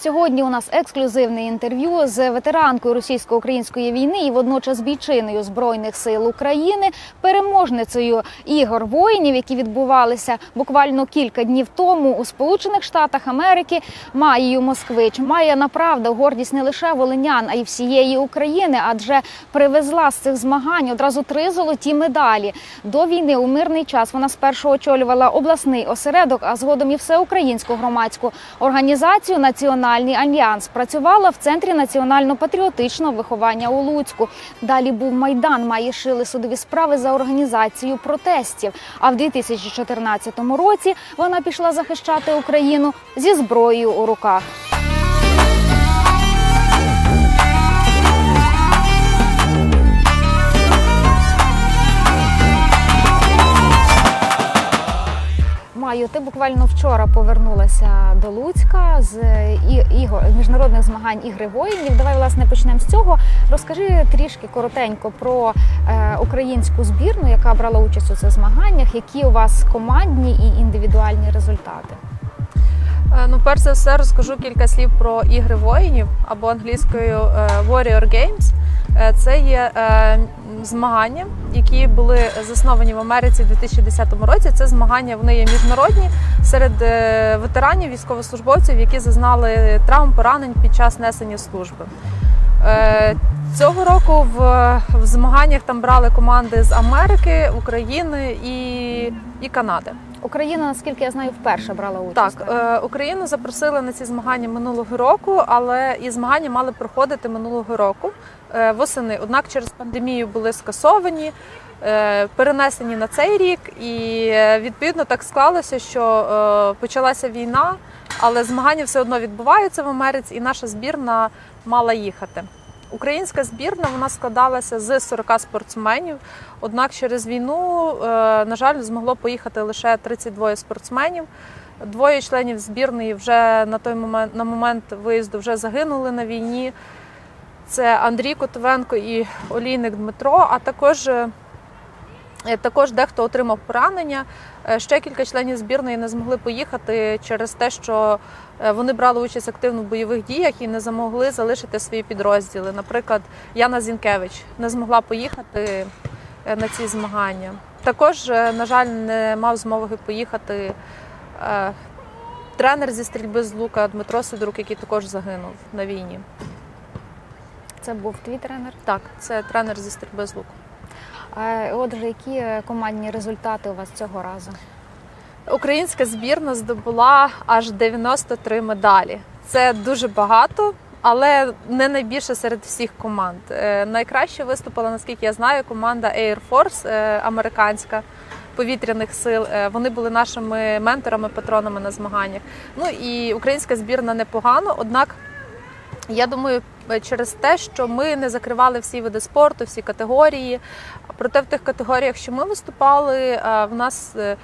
Сьогодні у нас ексклюзивне інтерв'ю з ветеранкою російсько-української війни і водночас бійчиною збройних сил України, переможницею ігор воїнів, які відбувалися буквально кілька днів тому у Сполучених Штатах Америки. Маєю Москвич Майя направда гордість не лише волинян, а й всієї України, адже привезла з цих змагань одразу три золоті медалі. До війни у мирний час вона спершу очолювала обласний осередок, а згодом і всеукраїнську громадську організацію Національний альянс. Працювала в центрі національно-патріотичного виховання у Луцьку. Далі був майдан. Має шили судові справи за організацію протестів. А в 2014 році вона пішла захищати Україну зі зброєю у руках. Маю, ти буквально вчора повернулася до Луцька з ігор міжнародних змагань ігри воїнів. Давай власне почнемо з цього. Розкажи трішки коротенько про е, українську збірну, яка брала участь у цих змаганнях. Які у вас командні і індивідуальні результати? Е, Ну, перш за все, розкажу кілька слів про ігри воїнів або англійською е, Warrior Games. Е, Це є змагання, які були засновані в Америці в 2010 році. Це змагання вони є міжнародні серед ветеранів, військовослужбовців, які зазнали травм поранень під час несення служби. Е, Цього року в, в змаганнях там брали команди з Америки, України і, і Канади. Україна, наскільки я знаю, вперше брала участь. Так, е, Україну запросили на ці змагання минулого року, але і змагання мали проходити минулого року е, восени. Однак через пандемію були скасовані, е, перенесені на цей рік, і е, відповідно так склалося, що е, почалася війна, але змагання все одно відбуваються в Америці, і наша збірна мала їхати. Українська збірна вона складалася з 40 спортсменів. Однак через війну, е, на жаль, змогло поїхати лише 32 спортсменів. Двоє членів збірної вже на той момент на момент виїзду вже загинули на війні. Це Андрій Котовенко і Олійник Дмитро. А також, е, також дехто отримав поранення. Е, Ще кілька членів збірної не змогли поїхати через те, що е, вони брали участь активно в бойових діях і не змогли залишити свої підрозділи. Наприклад, Яна Зінкевич не змогла поїхати е, на ці змагання. Також, на жаль, не мав змоги поїхати тренер зі стрільби з лука Дмитро Сидорук, який також загинув на війні. Це був твій тренер. Так, це тренер зі стрільби з луку. Отже, які е, командні результати у вас цього разу? Українська збірна здобула аж 93 медалі. Це дуже багато, але не найбільше серед всіх команд. Е, Найкраще виступила, наскільки я знаю, команда Air Force е, американська. Повітряних сил вони були нашими менторами, патронами на змаганнях. Ну і українська збірна непогано. Однак я думаю, е, через те, що ми не закривали всі види спорту, всі категорії. Проте в тих категоріях, що ми виступали, е, в нас е,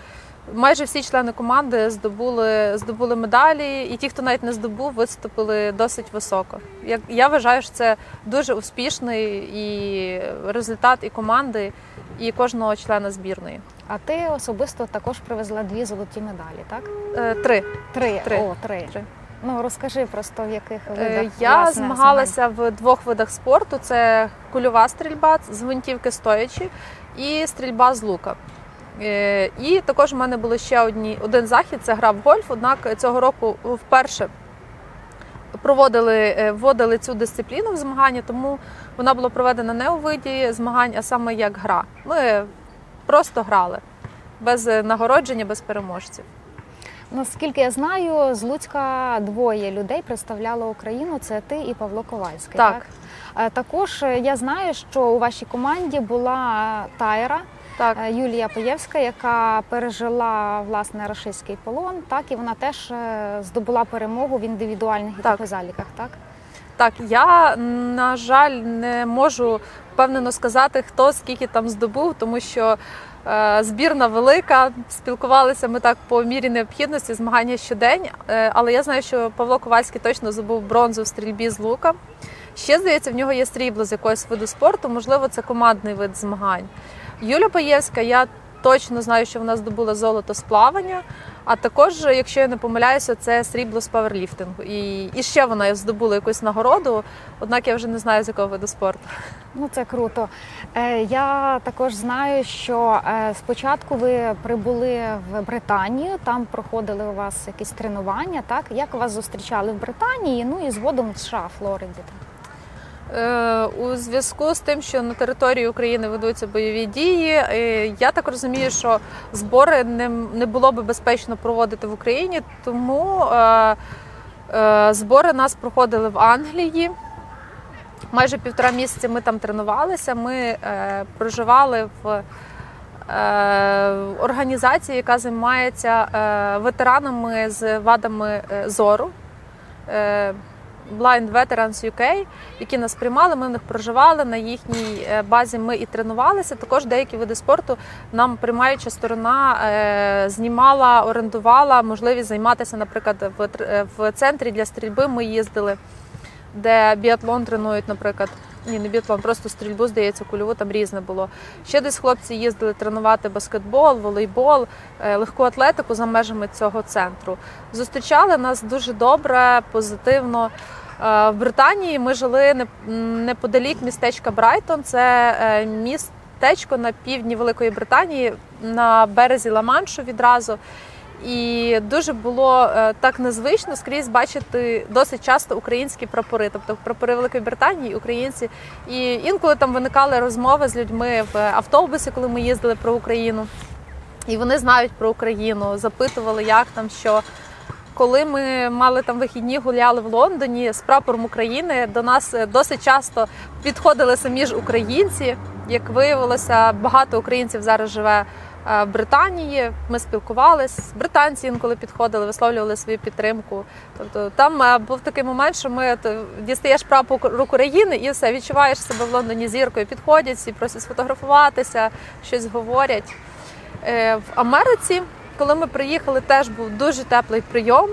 майже всі члени команди здобули, здобули медалі, і ті, хто навіть не здобув, виступили досить високо. Я, я вважаю, що це дуже успішний і результат і команди, і кожного члена збірної. А ти особисто також привезла дві золоті медалі, так? Три. Три. Три. О, три. Три. Ну розкажи просто в яких Е, видах Я власне, змагалася в двох видах спорту: це кульова стрільба з гвинтівки стоячи і стрільба з лука. Е, І також в мене було ще одні, один захід це гра в гольф. Однак цього року вперше проводили, е, вводили цю дисципліну в змагання, тому вона була проведена не у виді змагань, а саме як гра. Ми просто грали без нагородження, без переможців. Наскільки я знаю, з Луцька двоє людей представляло Україну. Це ти і Павло Ковальський. Так. Так, Е, також е, я знаю, що у вашій команді була Тайра Так. е, Юлія Паєвська, яка пережила власне рашистський полон. Так і вона теж здобула перемогу в індивідуальних Так. заліках. Так Так, я на жаль не можу впевнено сказати, хто скільки там здобув, тому що збірна велика. Спілкувалися ми так по мірі необхідності, змагання щодень. Е, але я знаю, що Павло Ковальський точно здобув бронзу в стрільбі з лука. Ще здається, в нього є срібло з якогось виду спорту, можливо, це командний вид змагань. Юля Паєвська, я точно знаю, що вона здобула золото з плавання. А також, якщо я не помиляюся, це срібло з паверліфтингу. І, і ще вона здобула якусь нагороду, однак я вже не знаю з якого виду спорту. Ну це круто. Е, Я також знаю, що е, спочатку ви прибули в Британію, там проходили у вас якісь тренування. Так як вас зустрічали в Британії? Ну і згодом в США, Флориді. Так? Е, У зв'язку з тим, що на території України ведуться бойові дії, е, я так розумію, що збори не, було би безпечно проводити в Україні, тому е, збори нас проходили в Англії. Майже півтора місяці ми там тренувалися. Ми проживали в організації, яка займається ветеранами з вадами зору. Blind Veterans UK, які нас приймали, ми в них проживали на їхній е, базі. Ми і тренувалися. Також деякі види спорту нам приймаюча сторона е, знімала, орендувала можливість займатися, наприклад, в, е, центрі для стрільби. Ми їздили, де біатлон тренують, наприклад. Ні, не біатлон, просто стрільбу, здається, кульову там різне було. Ще десь хлопці їздили тренувати баскетбол, волейбол, е, легку атлетику за межами цього центру. Зустрічали нас дуже добре, позитивно. Е, В Британії ми жили неподалік містечка Брайтон. Це е, містечко на півдні Великої Британії на березі Ла-Маншу відразу. І дуже було е, так незвично скрізь бачити досить часто українські прапори, тобто прапори Великої Британії, українці. І інколи там виникали розмови з людьми в автобусі, коли ми їздили про Україну. І вони знають про Україну, запитували, як там що. Коли ми мали там вихідні, гуляли в Лондоні з прапором України, до нас е, досить часто підходили самі ж українці. Як виявилося, багато українців зараз живе Британії. Ми спілкувалися. Британці інколи підходили, висловлювали свою підтримку. Тобто там е, був такий момент, що ми дістаєш прапор України і все відчуваєш себе в Лондоні зіркою. Підходять, всі просять сфотографуватися, щось говорять. Е, В Америці, коли ми приїхали, теж був дуже теплий прийом.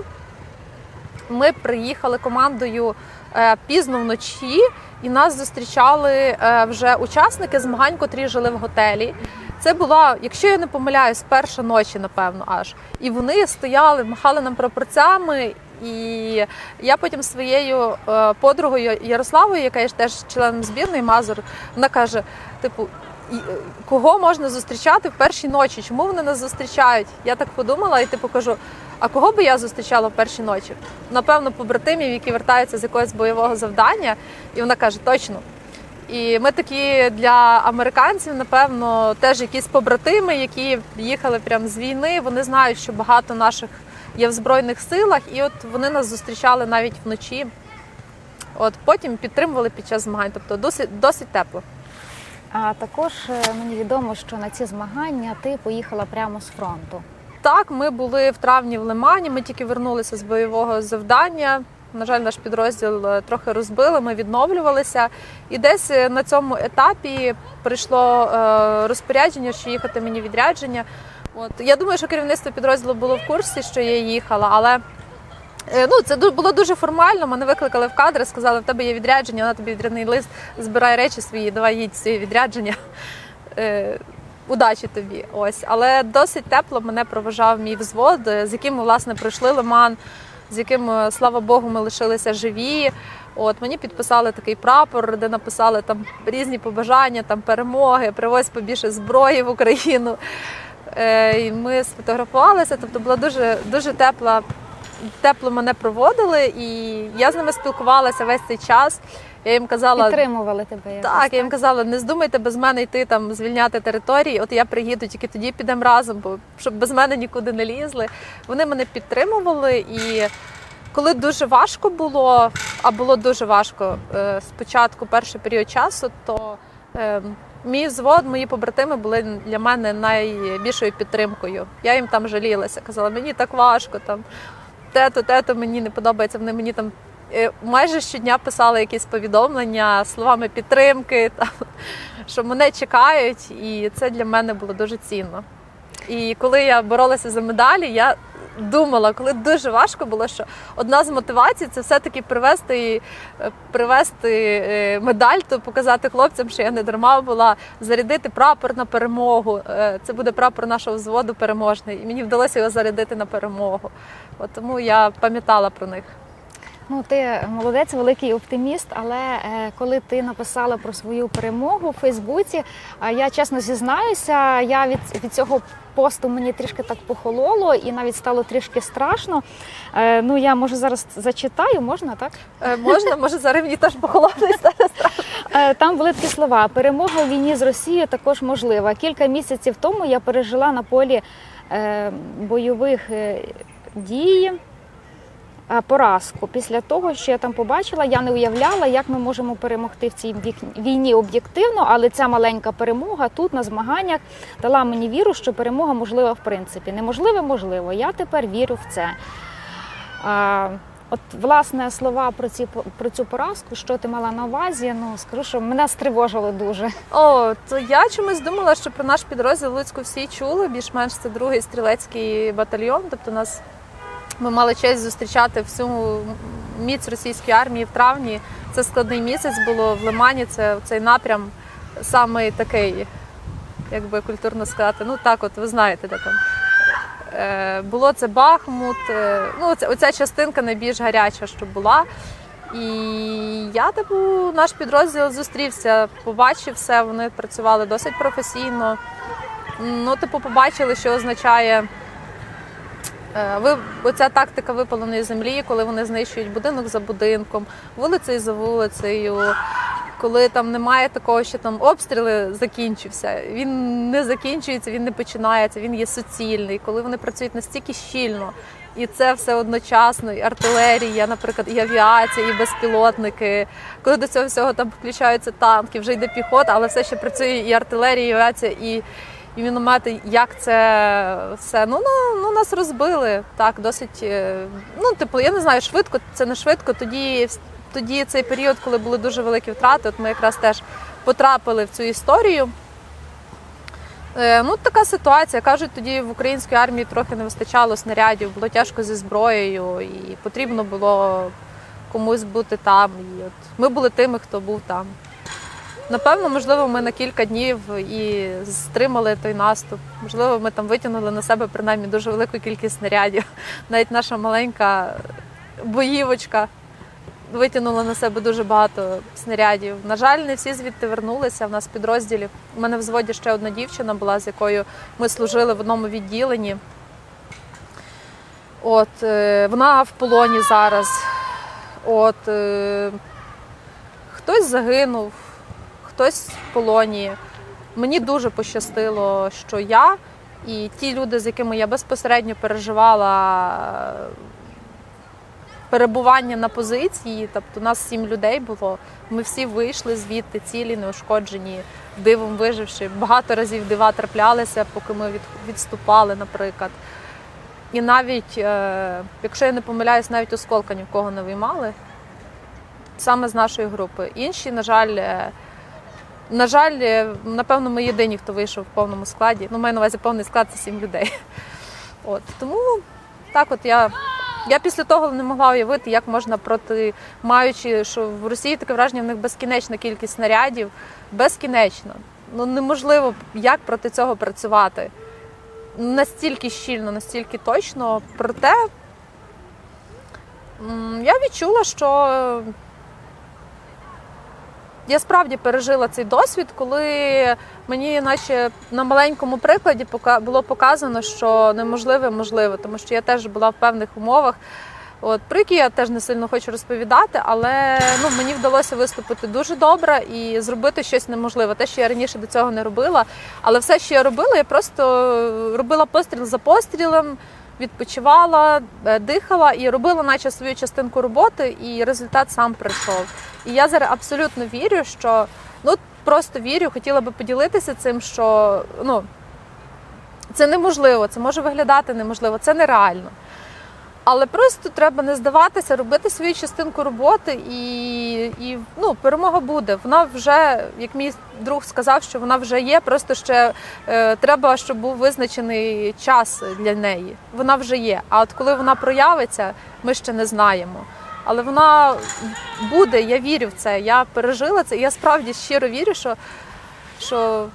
Ми приїхали командою е, пізно вночі, і нас зустрічали е, вже учасники змагань, котрі жили в готелі. Це була, якщо я не помиляюсь, перша ночі, напевно, аж. І вони стояли, махали нам прапорцями. І я потім своєю е, подругою Ярославою, яка є теж членом збірної Мазур, вона каже: типу, е, кого можна зустрічати в першій ночі? Чому вони нас зустрічають? Я так подумала і типу кажу: а кого би я зустрічала в першій ночі? Напевно, побратимів, які вертаються з якогось бойового завдання. І вона каже: точно. І ми такі для американців, напевно, теж якісь побратими, які їхали прямо з війни. Вони знають, що багато наших є в збройних силах, і от вони нас зустрічали навіть вночі. От потім підтримували під час змагань, тобто досить досить тепло. А також е, мені відомо, що на ці змагання ти поїхала прямо з фронту. Так, ми були в травні в Лимані. Ми тільки вернулися з бойового завдання. На жаль, наш підрозділ е, трохи розбили, ми відновлювалися. І десь е, на цьому етапі прийшло е, розпорядження, що їхати мені відрядження. От я думаю, що керівництво підрозділу було в курсі, що я їхала, але ну це було дуже формально. Мене викликали в кадри, сказали, в тебе є відрядження, на тобі відрядний лист, збирай речі свої, давай їдь в своє відрядження. Удачі тобі, ось. Але досить тепло мене проважав мій взвод, з яким ми власне пройшли лиман, з яким, е, слава Богу, ми лишилися живі. От мені підписали такий прапор, де написали там різні побажання, там перемоги, привозь побільше зброї в Україну. Е, і ми сфотографувалися, тобто була дуже дуже тепла, тепло мене проводили, і я з ними спілкувалася весь цей час. Я їм казала, Підтримували тебе. якось, так, я їм казала, не здумайте без мене йти там звільняти території. От я приїду, тільки тоді підемо разом, бо щоб без мене нікуди не лізли. Вони мене підтримували, і коли дуже важко було, а було дуже важко е, спочатку перший період часу, то е, мій взвод, мої побратими були для мене найбільшою підтримкою. Я їм там жалілася, казала, мені так важко там. Тето, тето, мені не подобається. Вони мені там е, майже щодня писали якісь повідомлення словами підтримки, там, що мене чекають, і це для мене було дуже цінно. І коли я боролася за медалі, я думала, коли дуже важко було, що одна з мотивацій це все-таки привести, е, привести е, медаль, то показати хлопцям, що я не дарма була, зарядити прапор на перемогу. Це буде прапор нашого взводу переможний. І мені вдалося його зарядити на перемогу. От тому я пам'ятала про них. Ну, ти молодець, великий оптиміст. Але е, коли ти написала про свою перемогу в Фейсбуці, а я чесно зізнаюся, я від, від цього посту мені трішки так похололо і навіть стало трішки страшно. Е, ну я може зараз зачитаю, можна так? Е, Можна, може, зараз мені теж похолодить. Е, Там були такі слова: перемога у війні з Росією також можлива. Кілька місяців тому я пережила на полі е, бойових е, дій. е, Поразку після того, що я там побачила, я не уявляла, як ми можемо перемогти в цій війні об'єктивно, але ця маленька перемога тут на змаганнях дала мені віру, що перемога можлива в принципі. Неможливе, можливо. Я тепер вірю в це. От власне слова про ці про цю поразку, що ти мала на увазі? Ну скажу, що мене стривожило дуже. О, то я чомусь думала, що про наш підрозділ Луцьку всі чули. Більш-менш це другий стрілецький батальйон. Тобто нас ми мали честь зустрічати всю міць російської армії в травні. Це складний місяць було в Лимані. Це цей напрям саме такий, як би культурно сказати. Ну так, от ви знаєте, де там. Е, Було це Бахмут. е, Ну, оця, оця частинка найбільш гаряча, що була. І я, типу, наш підрозділ зустрівся, побачив все, вони працювали досить професійно. Ну, типу, побачили, що означає ви, оця тактика випаленої землі, коли вони знищують будинок за будинком, вулицею за вулицею. Коли там немає такого, що там обстріли закінчився, він не закінчується, він не починається, він є суцільний. Коли вони працюють настільки щільно, і це все одночасно, і артилерія, наприклад, і авіація, і безпілотники. Коли до цього всього там включаються танки, вже йде піхота, але все ще працює і артилерія, і авіація, і, і міномети. Як це все? Ну, ну, ну нас розбили так, досить. е, Ну, типу, я не знаю, швидко це не швидко. Тоді тоді цей період, коли були дуже великі втрати, от ми якраз теж потрапили в цю історію. Е, Ну, така ситуація. Кажуть, тоді в українській армії трохи не вистачало снарядів, було тяжко зі зброєю, і потрібно було комусь бути там. І от ми були тими, хто був там. Напевно, можливо, ми на кілька днів і стримали той наступ. Можливо, ми там витягнули на себе принаймні дуже велику кількість снарядів. Навіть наша маленька боївочка витягнула на себе дуже багато снарядів. На жаль, не всі звідти вернулися. В нас в підрозділі. У мене в взводі ще одна дівчина була, з якою ми служили в одному відділенні. От, е, вона в полоні зараз. От, е, хтось загинув, хтось в полоні. Мені дуже пощастило, що я і ті люди, з якими я безпосередньо переживала е, перебування на позиції, тобто нас сім людей було. Ми всі вийшли звідти цілі, неушкоджені, дивом виживши. Багато разів дива траплялися, поки ми відступали, наприклад. І навіть, е, якщо я не помиляюсь, навіть осколка ні в кого не виймали, саме з нашої групи. Інші, на жаль, е, на жаль, е, напевно, ми єдині, хто вийшов в повному складі. Ну, маю на увазі повний склад це сім людей. От тому так, от я. Я після того не могла уявити, як можна проти, маючи, що в Росії таке враження, в них безкінечна кількість снарядів, безкінечно. Ну неможливо як проти цього працювати. Настільки щільно, настільки точно. Проте я відчула, що я справді пережила цей досвід, коли мені, наче на маленькому прикладі, було показано, що неможливе можливо, тому що я теж була в певних умовах. От про які я теж не сильно хочу розповідати, але ну мені вдалося виступити дуже добре і зробити щось неможливе. Те, що я раніше до цього не робила. Але все, що я робила, я просто робила постріл за пострілом, відпочивала, е, дихала і робила, наче свою частинку роботи, і результат сам прийшов. І я зараз абсолютно вірю, що ну просто вірю, хотіла би поділитися цим, що ну це неможливо, це може виглядати неможливо, це нереально. Але просто треба не здаватися, робити свою частинку роботи, і, і ну, перемога буде. Вона вже, як мій друг сказав, що вона вже є. Просто ще е, треба, щоб був визначений час для неї. Вона вже є. А от коли вона проявиться, ми ще не знаємо. Але вона буде, я вірю в це. Я пережила це, і я справді щиро вірю, що, що,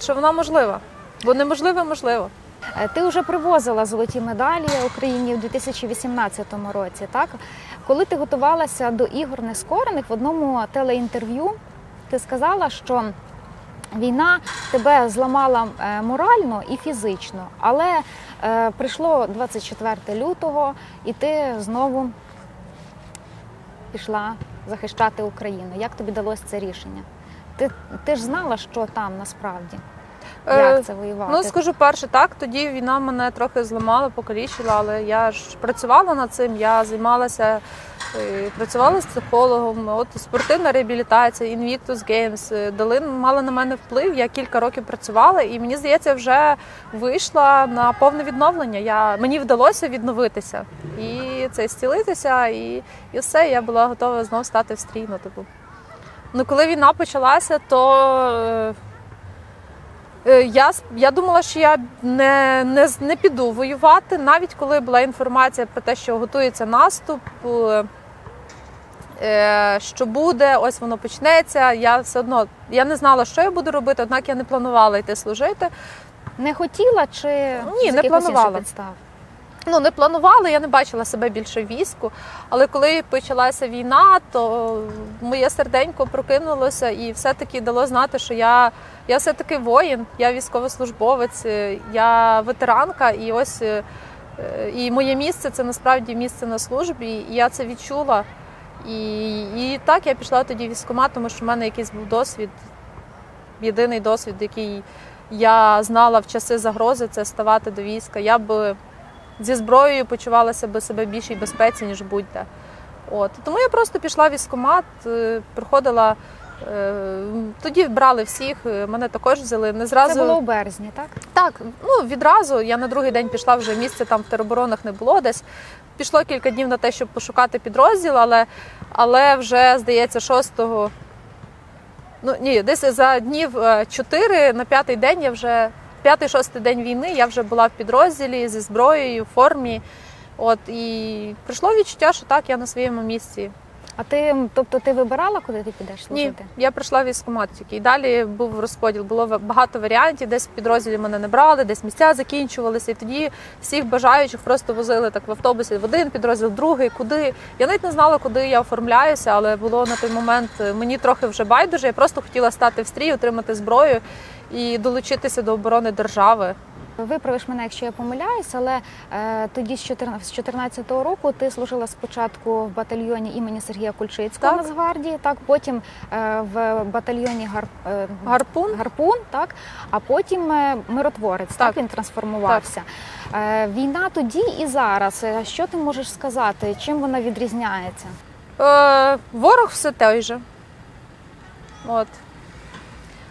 що вона можлива. Бо неможливе можливо. Е, Ти вже привозила золоті медалі Україні в 2018 році. Так, коли ти готувалася до ігор нескорених в одному телеінтерв'ю, ти сказала, що війна тебе зламала е, морально і фізично, але е, прийшло 24 лютого, і ти знову пішла захищати Україну. Як тобі далося це рішення? Ти, ти ж знала, що там насправді? Е, Як це воювати? Ну скажу перше, так тоді війна мене трохи зламала, покалічила, але я ж працювала над цим. Я займалася, е, працювала з психологом. От спортивна реабілітація, Invictus Games е, дали мали на мене вплив. Я кілька років працювала, і мені здається, вже вийшла на повне відновлення. Я мені вдалося відновитися і це зцілитися, і, і все. Я була готова знову стати в стрій. Ну, типу. Ну, коли війна почалася, то. Е, Я, я думала, що я не, не, не піду воювати, навіть коли була інформація про те, що готується наступ, е, е, що буде, ось воно почнеться. Я все одно я не знала, що я буду робити, однак я не планувала йти служити. Не хотіла чи Ні, з не планувала. підстав? Ну, не планувала, я не бачила себе більше війську. Але коли почалася війна, то моє серденько прокинулося і все-таки дало знати, що я, я все-таки воїн, я військовослужбовець, е, я ветеранка, і ось е, і моє місце це насправді місце на службі, і я це відчула. І, і так я пішла тоді в військкомат, тому що в мене якийсь був досвід, єдиний досвід, який я знала в часи загрози, це ставати до війська. Я б зі зброєю почувалася би себе більшій безпеці, ніж будь-де. От. Тому я просто пішла в військкомат, е, приходила. е, Тоді брали всіх, е, мене також взяли. Не зразу Це було у березні, так? так, ну відразу я на другий день пішла вже місце там в тероборонах не було десь. Пішло кілька днів на те, щоб пошукати підрозділ, але, але вже здається, 6-го, ну ні, десь за днів 4 на п'ятий день я вже п'ятий-шостий день війни я вже була в підрозділі зі зброєю, в формі. От і прийшло відчуття, що так, я на своєму місці. А ти, тобто, ти вибирала, куди ти підеш Ні, служити? я прийшла в військкомат тільки. І далі був розподіл. Було багато варіантів, десь підрозділі мене не брали, десь місця закінчувалися. І тоді всіх бажаючих просто возили так в автобусі в один підрозділ, в другий, куди. Я навіть не знала, куди я оформляюся, але було на той момент е, мені трохи вже байдуже. Я просто хотіла стати в стрій, отримати зброю і долучитися до оборони держави. Виправиш мене, якщо я помиляюсь, але е, тоді з 14 з 14-го року ти служила спочатку в батальйоні імені Сергія Кульчицького Так. Нацгвардії, так потім е, в батальйоні Гар... е, Гарпун. Гарпун, так а потім е, миротворець. Так, Так. він трансформувався. Е, війна тоді і зараз. Е, Що ти можеш сказати? Чим вона відрізняється? Е, ворог все той же. От.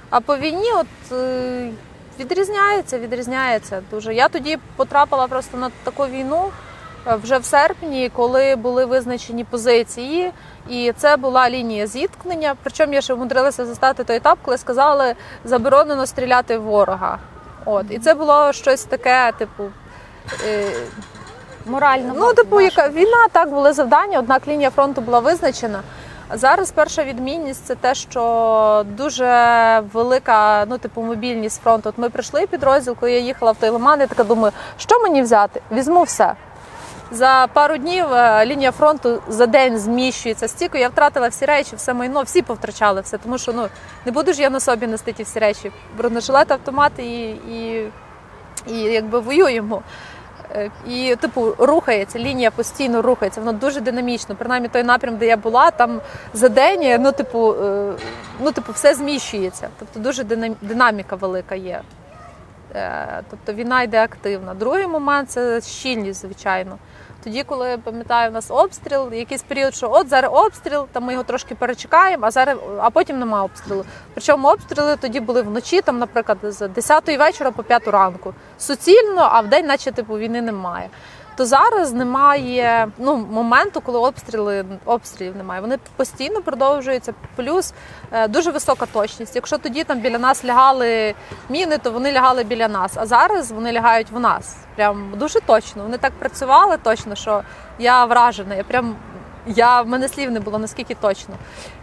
А по війні от, е, відрізняється, відрізняється дуже. Я тоді потрапила просто на таку війну е, вже в серпні, коли були визначені позиції, і це була лінія зіткнення. Причому я ще вмудрилася застати той етап, коли сказали заборонено стріляти в ворога. От. І це було щось таке, типу. е, Морально Ну, типу, яка війна, так були завдання, однак лінія фронту була визначена. Зараз перша відмінність це те, що дуже велика, ну, типу, мобільність фронту. От ми прийшли підрозділ, коли я їхала в той лиман, я така думаю, що мені взяти? Візьму все. За пару днів е, лінія фронту за день зміщується стільки. Я втратила всі речі, все майно, всі повтрачали все. Тому що ну не буду ж я на собі нести ті всі речі. Бронежилет, автомат і, і, і якби воюємо. Е, І, типу, рухається, лінія постійно рухається, воно дуже динамічно. Принаймні той напрям, де я була, там за день, ну, типу, е, ну, типу, все зміщується. Тобто дуже динаміка велика є. Е, Тобто війна йде активна. Другий момент це щільність, звичайно. Тоді, коли пам'ятаю, у нас обстріл, якийсь період, що от зараз обстріл, там ми його трошки перечекаємо, а зараз а потім нема обстрілу. Причому обстріли тоді були вночі, там, наприклад, з 10 вечора по 5 ранку. Суцільно, а в день, наче типу, війни немає. То зараз немає ну, моменту, коли обстріли обстрілів немає. Вони постійно продовжуються. Плюс е, дуже висока точність. Якщо тоді там біля нас лягали міни, то вони лягали біля нас. А зараз вони лягають в нас. Прям дуже точно. Вони так працювали точно, що я вражена. Я прям я в мене слів не було наскільки точно.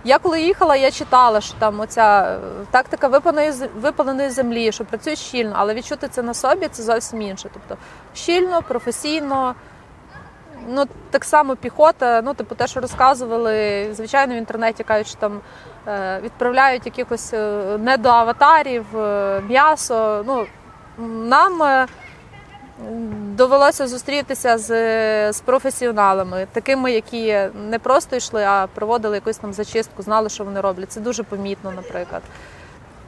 Я коли їхала, я читала, що там оця е, тактика випаленої, випаленої землі, що працює щільно, але відчути це на собі це зовсім інше. Тобто щільно, професійно. Ну, так само піхота, ну, типу, те, що розказували, звичайно, в інтернеті кажуть, що там е, відправляють якихось е, не до аватарів, е, м'ясо. Ну, нам довелося зустрітися з, з професіоналами, такими, які не просто йшли, а проводили якусь там зачистку, знали, що вони роблять. Це дуже помітно, наприклад.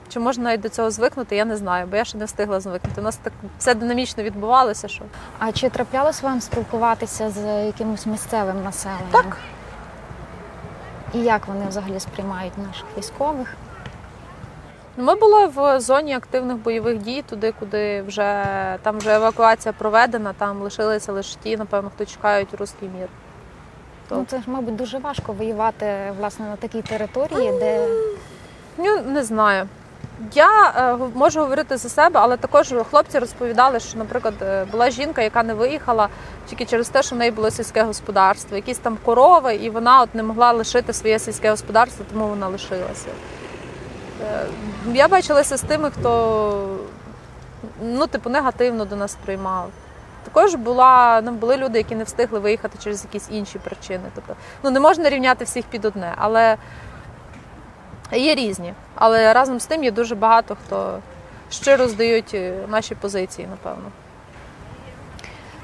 Чи можна навіть до цього звикнути, я не знаю, бо я ще не встигла звикнути. У нас так все динамічно відбувалося, що А чи траплялось вам спілкуватися з якимось місцевим населенням? Так. І як вони взагалі сприймають наших військових? Ну, Ми були в зоні активних бойових дій, туди, куди вже там вже евакуація проведена, там лишилися лише ті, напевно, хто чекають руський мір. То- Ну це ж, мабуть, дуже важко воювати власне на такій території, де Ну, не знаю. Я е, можу говорити за себе, але також хлопці розповідали, що, наприклад, е, була жінка, яка не виїхала тільки через те, що в неї було сільське господарство, якісь там корови, і вона от не могла лишити своє сільське господарство, тому вона лишилася. Е, Я бачилася з тими, хто ну, типу, негативно до нас приймав. Також була, ну, були люди, які не встигли виїхати через якісь інші причини. Тобто, ну, не можна рівняти всіх під одне, але Є різні, але разом з тим є дуже багато хто щиро здають е, наші позиції, напевно.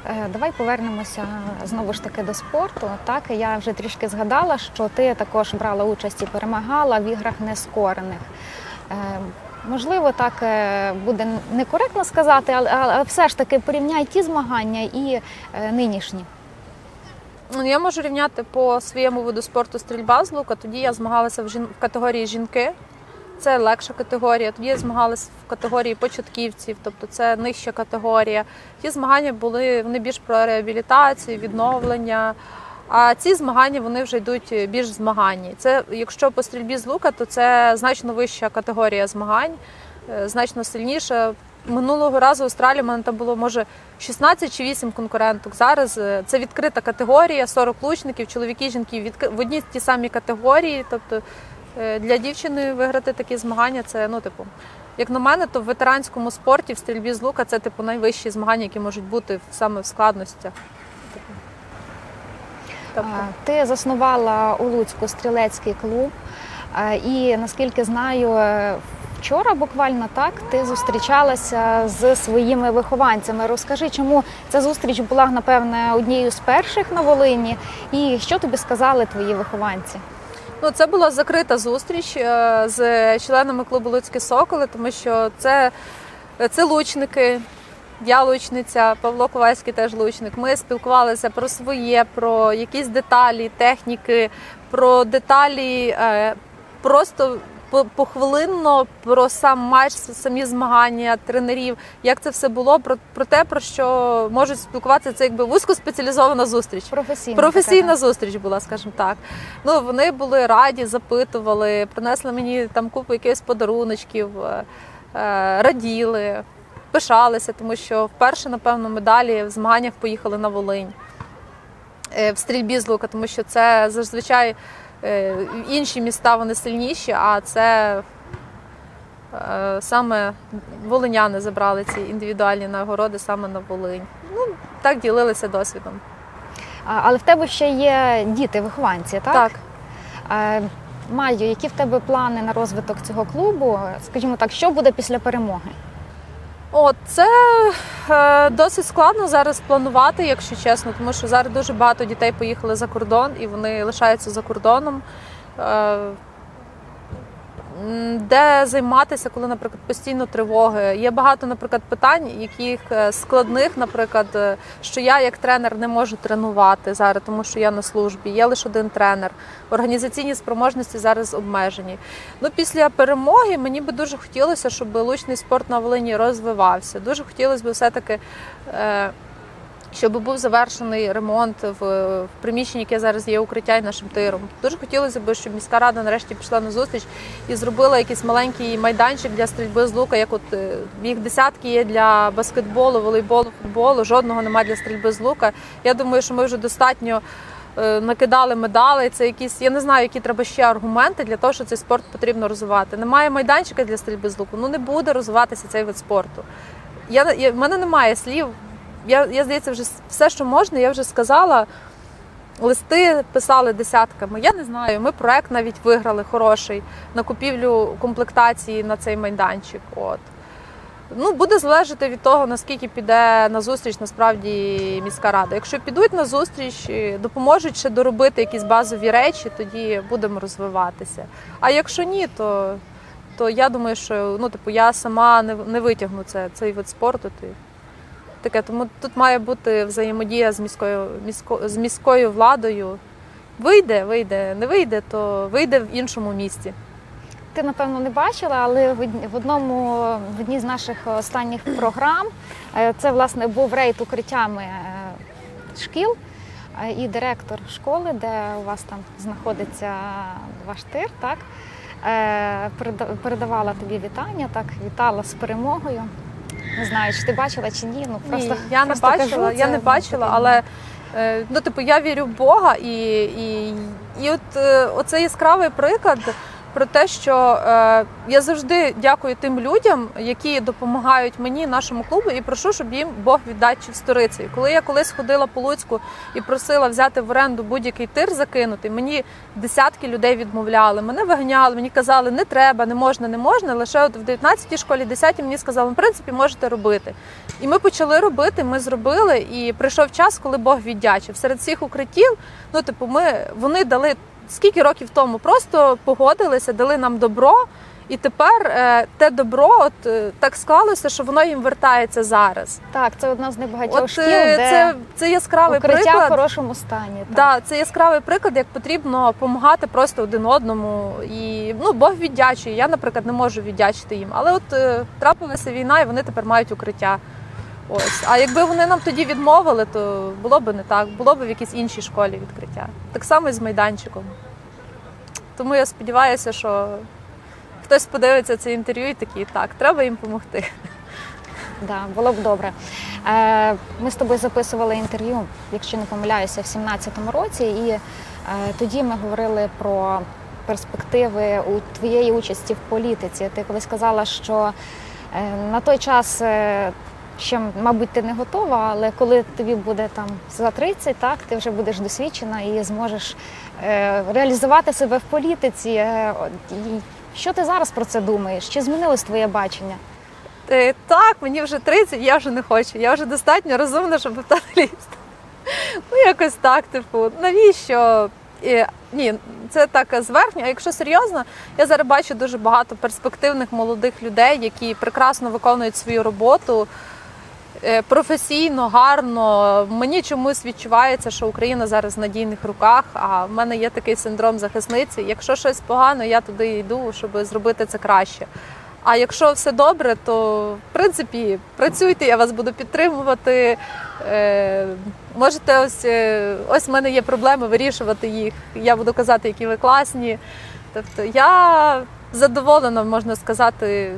Е, Давай повернемося знову ж таки до спорту. Так я вже трішки згадала, що ти також брала участь і перемагала в іграх нескорених. Е, Можливо, так е, буде некоректно сказати, але, все ж таки порівняй ті змагання і нинішні. Ну, Я можу рівняти по своєму виду спорту стрільба з лука. Тоді я змагалася в категорії жінки. Це легша категорія. Тоді я змагалася в категорії початківців, тобто це нижча категорія. Ті змагання були вони більш про реабілітацію, відновлення. А ці змагання вони вже йдуть більш змаганні. Це якщо по стрільбі з лука, то це значно вища категорія змагань, е, значно сильніша. Минулого разу в Австралії в мене там було може 16 чи 8 конкуренток. Зараз е, це відкрита категорія, 40 лучників, чоловіки, жінки в одній ті самі категорії. Тобто для дівчини виграти такі змагання це ну, типу, як на мене, то в ветеранському спорті в стрільбі з лука це типу найвищі змагання, які можуть бути саме в складностях. Тобто, Е, Ти заснувала у Луцьку стрілецький клуб, е, і наскільки знаю, е, вчора буквально так ти зустрічалася з своїми вихованцями. Розкажи, чому ця зустріч була напевне однією з перших на Волині, і що тобі сказали твої вихованці? Ну, це була закрита зустріч е, з членами клубу Луцькі Соколи, тому що це, це лучники. Я лучниця, Павло Ковальський теж лучник. Ми спілкувалися про своє, про якісь деталі, техніки, про деталі е, просто похвилинно про сам матч, самі змагання тренерів, як це все було, про, про те, про що можуть спілкуватися. Це якби вузькоспеціалізована зустріч. Професійна Професійна така, зустріч була, скажімо так. Ну вони були раді, запитували, принесли мені там купу якихось подаруночків, е, е, раділи, пишалися, тому що вперше, напевно, медалі в змаганнях поїхали на Волинь е, в стрільбі з лука, тому що це зазвичай інші міста вони сильніші, а це е, саме волиняни забрали ці індивідуальні нагороди саме на Волинь. Ну, так ділилися досвідом. Але в тебе ще є діти, вихованці, так? так. Е, Майю, які в тебе плани на розвиток цього клубу? Скажімо так, що буде після перемоги? О, це е, досить складно зараз планувати, якщо чесно, тому що зараз дуже багато дітей поїхали за кордон і вони лишаються за кордоном. Е, де займатися, коли, наприклад, постійно тривоги. Є багато, наприклад, питань, яких е, складних, наприклад, е, що я як тренер не можу тренувати зараз, тому що я на службі. Є лише один тренер. Організаційні спроможності зараз обмежені. Ну, після перемоги мені би дуже хотілося, щоб лучний спорт на Волині розвивався. Дуже хотілося б все-таки. Щоб був завершений ремонт в, приміщенні, яке зараз є укриття і нашим тиром. Дуже хотілося б, щоб міська рада нарешті пішла на зустріч і зробила якийсь маленький майданчик для стрільби з лука. Як от е, їх десятки є для баскетболу, волейболу, футболу. Жодного немає для стрільби з лука. Я думаю, що ми вже достатньо. е, Накидали медалей, це якісь, я не знаю, які треба ще аргументи для того, що цей спорт потрібно розвивати. Немає майданчика для стрільби з луку, ну не буде розвиватися цей вид спорту. Я, в мене немає слів. Я, я здається, вже все, що можна, я вже сказала. Листи писали десятками. Я не знаю. Ми проект навіть виграли хороший на купівлю комплектації на цей майданчик. От. Ну, буде залежати від того, наскільки піде на зустріч насправді міська рада. Якщо підуть на зустріч, і допоможуть ще доробити якісь базові речі, тоді будемо розвиватися. А якщо ні, то, то я думаю, що ну, типу, я сама не, не витягну це, цей вид спорту. Таке. Тому тут має бути взаємодія з міською, місько, з міською владою. Вийде, вийде, не вийде, то вийде в іншому місті. Ти напевно не бачила, але в одному в одній з наших останніх програм е, це власне був рейд укриттями е, шкіл. е, І директор школи, де у вас там знаходиться ваш тир, так передавала тобі вітання, так вітала з перемогою. Не знаю, чи ти бачила чи ні. Ну просто Ні, я не просто бачила, кажу, я не бачила, але е, ну, типу, я вірю в Бога, і, і, і от е, оце яскравий приклад про те, що е, я завжди дякую тим людям, які допомагають мені, нашому клубу, і прошу, щоб їм Бог віддачі віддачив сторицею. Коли я колись ходила по Луцьку і просила взяти в оренду будь-який тир закинути, мені десятки людей відмовляли. Мене виганяли, мені казали, не треба, не можна, не можна. Лише от в 19-й школі, 10 мені сказали, в принципі, можете робити. І ми почали робити, ми зробили, і прийшов час, коли Бог віддячив. Серед всіх укриттів, ну типу, ми вони дали скільки років тому, просто погодилися, дали нам добро. І тепер е, те добро, от е, так склалося, що воно їм вертається зараз. так, це одна з небагатьох От шкіл, е, де це, це яскравий укриття в хорошому стані. Так. Да, це яскравий приклад, як потрібно допомагати просто один одному. І ну Бог віддячує. Я, наприклад, не можу віддячити їм. Але от е, трапилася війна, і вони тепер мають укриття. Ось. А якби вони нам тоді відмовили, то було б не так, було б в якійсь іншій школі відкриття. Так само і з майданчиком. Тому я сподіваюся, що хтось подивиться це інтерв'ю і такий, так, треба їм допомогти. Да, було б добре. Е, ми з тобою записували інтерв'ю, якщо не помиляюся, в 17-му році, і е, тоді ми говорили про перспективи у твоєї участі в політиці. Ти колись сказала, що е, на той час. е, Ще, мабуть, ти не готова, але коли тобі буде там за 30, так ти вже будеш досвідчена і зможеш е, реалізувати себе в політиці. Е, що ти зараз про це думаєш? Чи змінилось твоє бачення? Е, Так, мені вже 30, я вже не хочу. Я вже достатньо розумна, щоб в то. Ну, якось так, типу, навіщо? І, ні, це так зверхньо. А якщо серйозно, я зараз бачу дуже багато перспективних молодих людей, які прекрасно виконують свою роботу. Е, Професійно, гарно. Мені чомусь відчувається, що Україна зараз в надійних руках. А в мене є такий синдром захисниці. Якщо щось погано, я туди йду, щоб зробити це краще. А якщо все добре, то в принципі працюйте, я вас буду підтримувати. Е, можете ось е, ось в мене є проблеми вирішувати їх. Я буду казати, які ви класні. Тобто я задоволена, можна сказати,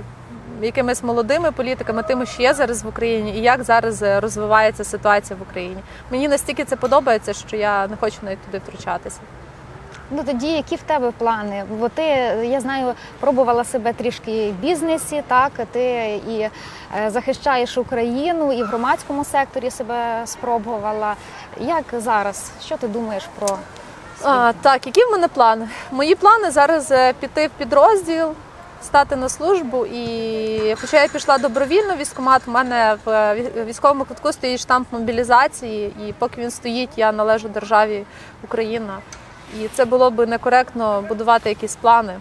якимись молодими політиками, тими, що є зараз в Україні, і як зараз е, розвивається ситуація в Україні. Мені настільки це подобається, що я не хочу навіть туди втручатися. Ну тоді які в тебе плани? Бо ти, я знаю, пробувала себе трішки в бізнесі, так ти і е, захищаєш Україну, і в громадському секторі себе спробувала. Як зараз? Що ти думаєш про А, так, які в мене плани? Мої плани зараз е, піти в підрозділ, стати на службу. І хоча я пішла добровільно в військкомат, у мене в е, військовому квитку стоїть штамп мобілізації, і поки він стоїть, я належу державі Україна. І це було б некоректно будувати якісь плани.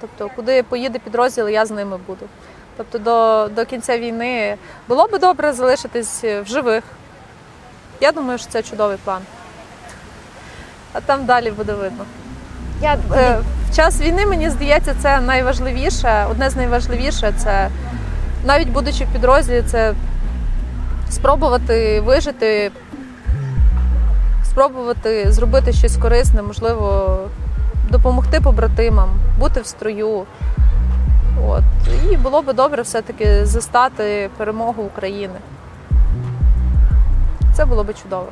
Тобто, куди поїде підрозділ, я з ними буду. Тобто до, до кінця війни було б добре залишитись в живих. Я думаю, що це чудовий план. А там далі буде видно. я Е, Час війни, мені здається, це найважливіше. Одне з найважливіших це навіть будучи в підрозділі, це спробувати вижити, спробувати зробити щось корисне, можливо, допомогти побратимам, бути в строю. От. І було би добре все-таки застати перемогу України. Це було би чудово.